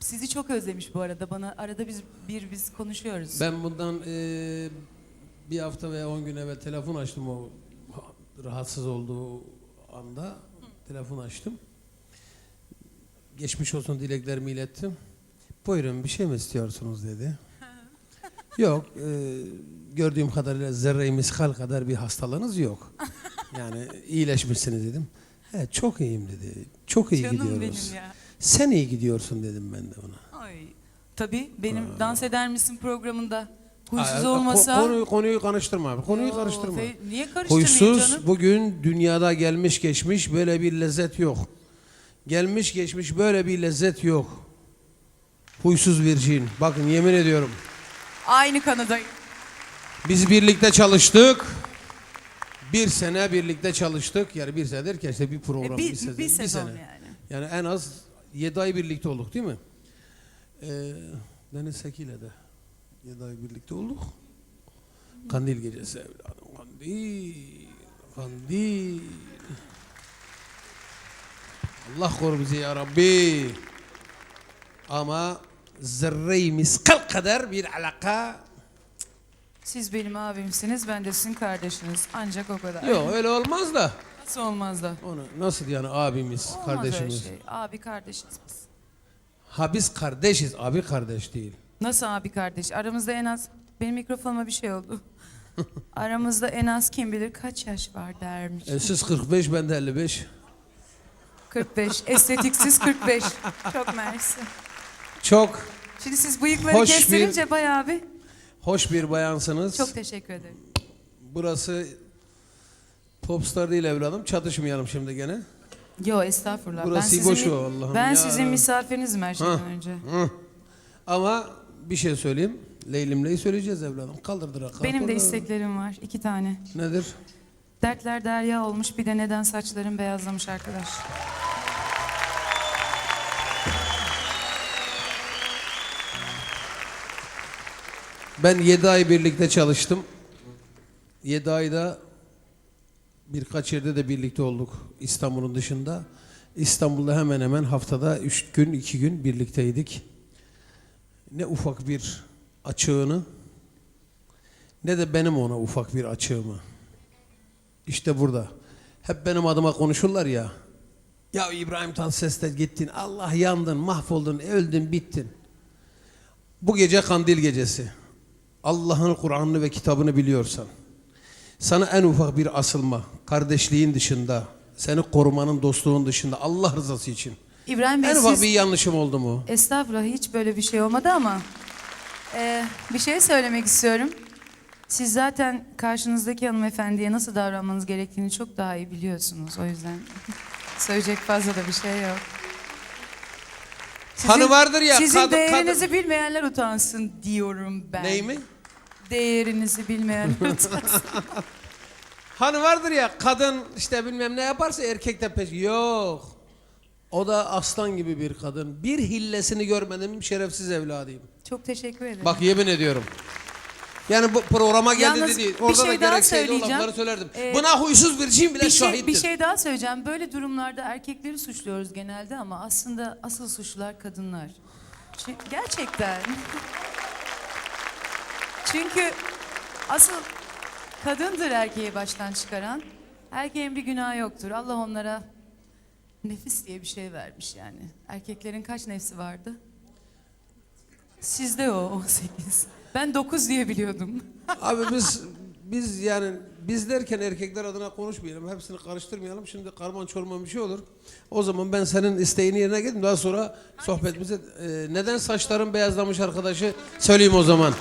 Sizi çok özlemiş bu arada. Bana arada biz bir biz konuşuyoruz. Ben bundan eee, bir hafta veya on gün evvel telefon açtım o rahatsız olduğu anda. Telefon açtım. Geçmiş olsun dileklerimi ilettim. Buyurun bir şey mi istiyorsunuz dedi. yok. eee, gördüğüm kadarıyla zerre miskal kadar bir hastalığınız yok. Yani iyileşmişsiniz dedim. Evet çok iyiyim dedi. Çok iyi Canım gidiyoruz. benim ya. Sen iyi gidiyorsun dedim ben de ona. Ay. Tabii benim Dans Eder Misin programında huysuz Aa, ko- olmasa... Konuyu, konuyu karıştırma abi. Konuyu Yo, karıştırma. Fe- Niye karıştırmayayım Huysuz canım? bugün dünyada gelmiş geçmiş böyle bir lezzet yok. Gelmiş geçmiş böyle bir lezzet yok. Huysuz virgin. Bakın yemin ediyorum. Aynı kanadayım. Biz birlikte çalıştık. Bir sene birlikte çalıştık. Yani bir sene derken işte bir program, E, bir, bir, sezon, bir sezon sene. yani. Yani en az 7 ay birlikte olduk değil mi? Ee, Deniz Seki ile de 7 ay birlikte olduk. Kandil gecesi evladım. Kandil. Kandil. Allah koru bizi ya Rabbi. Ama zerre-i miskal kadar bir alaka Siz benim abimsiniz, ben de sizin kardeşiniz. Ancak o kadar. yok öyle olmaz da. Nasıl olmaz da? Onu nasıl yani abimiz, Olmaz öyle kardeşimiz. şey. Abi kardeşiz biz. Ha biz kardeşiz, abi kardeş değil. Nasıl abi kardeş? Aramızda en az... Benim mikrofonuma bir şey oldu. Aramızda en az kim bilir kaç yaş var dermiş. E, siz 45, ben de 55. 45. Estetiksiz 45. Çok mersi. Çok Şimdi siz bıyıkları Hoş bir- kestirince bayağı bir... hoş bir bayansınız. Çok teşekkür ederim. Burası popstar değil evladım. Çatışmayalım şimdi gene. Yo estağfurullah. Burası ben sizin, Allah'ım Ben ya. sizin misafirinizim her şeyden Ha. önce. Hı. Ama bir şey söyleyeyim. Leylimleyi söyleyeceğiz evladım. Kaldırdır kalk Benim de isteklerim var. iki tane. Nedir? Dertler derya olmuş bir de neden saçlarım beyazlamış arkadaş. Ben 7 ay birlikte çalıştım. 7 ayda birkaç yerde de birlikte olduk İstanbul'un dışında. İstanbul'da hemen hemen haftada 3 gün 2 gün birlikteydik. Ne ufak bir açığını ne de benim ona ufak bir açığımı. İşte burada. Hep benim adıma konuşurlar ya. Ya İbrahim Tatlıses'te gittin, Allah yandın, mahvoldun, öldün, bittin. Bu gece kandil gecesi. Allah'ın Kur'an'ını ve kitabını biliyorsan, sana en ufak bir asılma, kardeşliğin dışında, seni korumanın, dostluğun dışında, Allah rızası için. İbrahim Bey En ufak siz... bir yanlışım oldu mu? Estağfurullah hiç böyle bir şey olmadı ama eee, bir şey söylemek istiyorum. Siz zaten karşınızdaki hanımefendiye nasıl davranmanız gerektiğini çok daha iyi biliyorsunuz. O yüzden söyleyecek fazla da bir şey yok. Hani vardır ya, Sizin kadın- değerinizi bilmeyenler utansın diyorum ben. Ney mi? Değerinizi bilmeyenler utansın. Hani vardır ya, kadın işte bilmem ne yaparsa erkek de peş. Yok. O da aslan gibi bir kadın. Bir hillesini görmedim şerefsiz evladıyım. çok teşekkür ederim. Bak yemin ediyorum. Yani bu programa geldi Yalnız dedi. bir Orada şey da daha gerekseydi o söyleyeceğim. lafları söylerdim. Ee, Buna huysuz bir cin bile bir şey, şahittir. bir şey daha söyleyeceğim. Böyle durumlarda erkekleri suçluyoruz genelde ama aslında asıl suçlular kadınlar. Gerçekten. Çünkü asıl kadındır erkeği baştan çıkaran. Erkeğin bir günahı yoktur. Allah onlara nefis diye bir şey vermiş yani. Erkeklerin kaç nefsi vardı? Sizde o 18. Ben 9 diye biliyordum. Abi biz biz yani biz derken erkekler adına konuşmayalım. Hepsini karıştırmayalım. Şimdi karman çorman bir şey olur. O zaman ben senin isteğini yerine getireyim. Daha sonra sohbetimize e, neden saçların beyazlamış arkadaşı söyleyeyim o zaman.